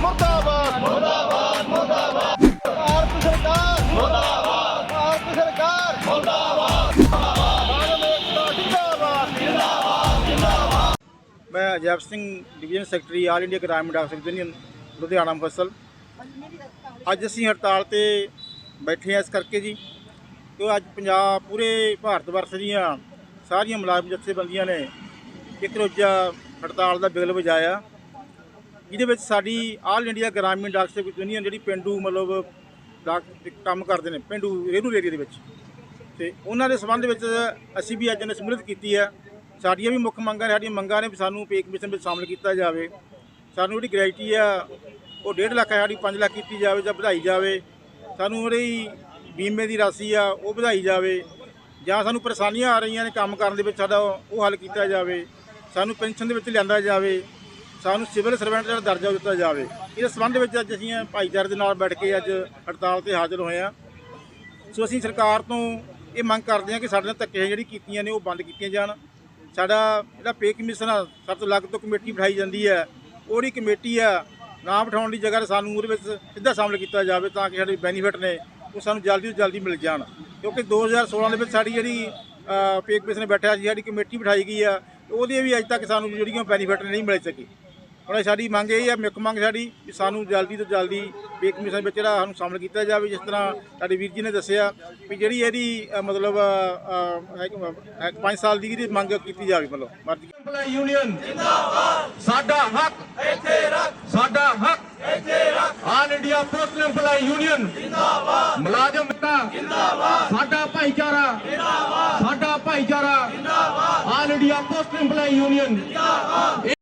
ਮੁਰਦਾਬਾਦ ਮੈਂ Ajaib Singh, division secretary, all India ਗ੍ਰਾਮੀਣ doctor union Ludhiana ਫਸਲ ਅੱਜ ਅਸੀਂ ਹੜਤਾਲ ਤੇ ਬੈਠੇ ਆ ਇਸ ਕਰਕੇ ਜੀ ਕਿ ਅੱਜ ਪੰਜਾਬ ਪੂਰੇ ਭਾਰਤ ਵਰਸ਼ ਦੀਆਂ ਸਾਰੀਆਂ ਮੁਲਾਜ਼ਮ ਜਥੇਬੰਦੀਆਂ ਨੇ ਇੱਕ ਰੋਜ਼ਾ ਹੜਤਾਲ ਦਾ ਬਿਗਲ ਵਜਾਇਆ। ਜਿਹਦੇ ਵਿੱਚ ਸਾਡੀ ਆਲ ਇੰਡੀਆ ਗ੍ਰਾਮੀਣ ਡਾਕ ਸੇਵਕ ਯੂਨੀਅਨ ਜਿਹੜੀ ਪਿੰਡੂ ਮਤਲਬ ਡਾਕ ਦੇ ਕੰਮ ਕਰਦੇ ਨੇ, ਪਿੰਡੂ ਰੇਰੂ ਏਰੀਆ ਦੇ ਵਿੱਚ। ਤੇ ਉਹਨਾਂ ਦੇ ਸੰਬੰਧ ਵਿੱਚ ਅਸੀਂ ਵੀ ਅੱਜ ਨੇ ਸਮਿਲਿਤ ਕੀਤੀ ਹੈ। ਸਾਡੀਆਂ ਵੀ ਮੁੱਖ ਮੰਗਾਂ ਨੇ, ਸਾਡੀਆਂ ਮੰਗਾਂ ਨੇ ਵੀ ਸਾਨੂੰ ਪੇ ਕਮਿਸ਼ਨ ਵਿੱਚ ਸ਼ਾਮਲ ਕੀਤਾ ਜਾਵੇ। ਸਾਨੂੰ ਜਿਹੜੀ ਗ੍ਰੈਜੂਟੀ ਆ, ਉਹ 1.5 ਲੱਖ ਹੈ, ਸਾਡੀ 5 ਲੱਖ ਕੀਤੀ ਜਾਵੇ ਜਾਂ ਵਧਾਈ ਜਾਵੇ। ਸਾਨੂੰ ਜਿਹੜੀ ਬੀਮੇ ਦੀ ਰਾਸ਼ੀ ਆ, ਉਹ ਵਧਾਈ ਜਾਵੇ। ਜਾਂ ਸਾਨੂੰ ਪਰੇਸ਼ਾਨੀਆਂ ਆ ਰਹੀਆਂ ਨੇ ਕੰਮ ਕਰਨ ਦੇ ਵਿੱਚ, ਸਾਡਾ ਉਹ ਹੱਲ ਕੀਤਾ ਜਾਵੇ। ਸਾਨੂੰ ਪੈਨਸ਼ਨ ਦੇ ਵਿੱਚ ਲਿਆਂਦਾ ਜਾਵੇ। ਸਾਨੂੰ ਸਿਵਲ ਸਰਵੈਂਟ ਦਾ ਦਰਜਾ ਦਿੱਤਾ ਜਾਵੇ। ਇਸ ਸੰਬੰਧ ਵਿੱਚ ਅੱਜ ਅਸੀਂ ਭਾਈਚਾਰੇ ਦੇ ਨਾਲ ਬੈਠ ਕੇ ਅੱਜ ਹੜਤਾਲ ਤੇ ਹਾਜ਼ਰ ਹੋਏ ਹਾਂ। ਸੋ ਅਸੀਂ ਸਰਕਾਰ ਤੋਂ ਇਹ ਮੰਗ ਕਰਦੇ ਹਾਂ ਕਿ ਸਾਡੇ ਨਾਲ ਧੱਕੇ ਜਿਹੜੀ ਕੀਤੀਆਂ ਨੇ ਉਹ ਬੰਦ ਕੀਤੀਆਂ ਜਾਣ। ਸਾਡਾ ਜਿਹੜਾ ਪੇ ਕਮਿਸ਼ਨ ਆ ਸਭ ਤੋਂ ਲੱਗ ਤੋਂ ਕਮੇਟੀ ਬਿਠਾਈ ਜਾਂਦੀ ਹੈ। ਉਹਦੀ ਕਮੇਟੀ ਆ ਨਾ ਬਿਠਾਉਣ ਦੀ ਜਗ੍ਹਾ ਤੇ ਸਾਨੂੰ ਉਹਦੇ ਵਿੱਚ ਸਿੱਧਾ ਸ਼ਾਮਲ ਕੀਤਾ ਜਾਵੇ ਤਾਂ ਕਿ ਸਾਡੇ ਬੈਨੀਫਿਟ ਨੇ, ਉਹ ਸਾਨੂੰ ਜਲਦੀ ਤੋਂ ਜਲਦੀ ਮਿਲ ਜਾਣ। ਕਿਉਂਕਿ 2016 ਦੇ ਵਿੱਚ ਸਾਡੀ ਜਿਹੜੀ ਪੇ ਕਮਿਸ਼ਨ ਬੈਠਿਆ ਸੀ, ਸਾਡੀ ਕਮੇਟੀ ਬਿਠਾਈ ਗਈ ਆ, ਉਹਦੇ ਵੀ ਅਜੇ ਤੱਕ ਸਾਨੂੰ ਜਿਹੜੀਆਂ ਬੈਨੀਫਿਟ ਨਹੀਂ ਮਿਲ ਸਕੀ। ਹੁਣ ਸਾਡੀ ਮੰਗ ਇਹ ਹੈ ਮੁੱਖ ਮੰਗ ਸਾਡੀ ਕਿ ਸਾਨੂੰ ਜਲਦੀ ਤੋਂ ਜਲਦੀ ਪੇ ਕਮਿਸ਼ਨ ਵਿੱਚ ਜਿਹੜਾ ਸਾਨੂੰ ਸ਼ਾਮਲ ਕੀਤਾ ਜਾਵੇ ਜਿਸ ਤਰ੍ਹਾਂ ਸਾਡੇ ਵੀਰ ਜੀ ਨੇ ਦੱਸਿਆ ਵੀ ਜਿਹੜੀ ਇਹਦੀ ਅ, ਮਤਲਬ 5 ਸਾਲ ਦੀ ਇਹਦੀ ਮੰਗ ਕੀਤੀ ਜਾਵੇ ਮਤਲਬ ਮਰਜ਼ੀ। ਇੰਪਲਾਈ ਯੂਨੀਅਨ ਜਿੰਦਾਬਾਦ ਸਾਡਾ ਹੱਕ ਇੱਥੇ ਰੱਖ। ਸਾਡਾ ਹੱਕ ਇੱਥੇ ਰੱਖ। All India postal employee union ਜਿੰਦਾਬਾਦ ਮੁਲਾਜ਼ਮ ਦਾ ਜਿੰਦਾਬਾਦ ਸਾਡਾ ਭਾਈਚਾਰਾ ਜਿੰਦਾਬਾਦ ਸਾਡਾ ਭਾਈਚਾਰਾ। ਜਿੰਦਾਬਾਦ all India postal employee union ਜਿੰਦਾਬਾਦ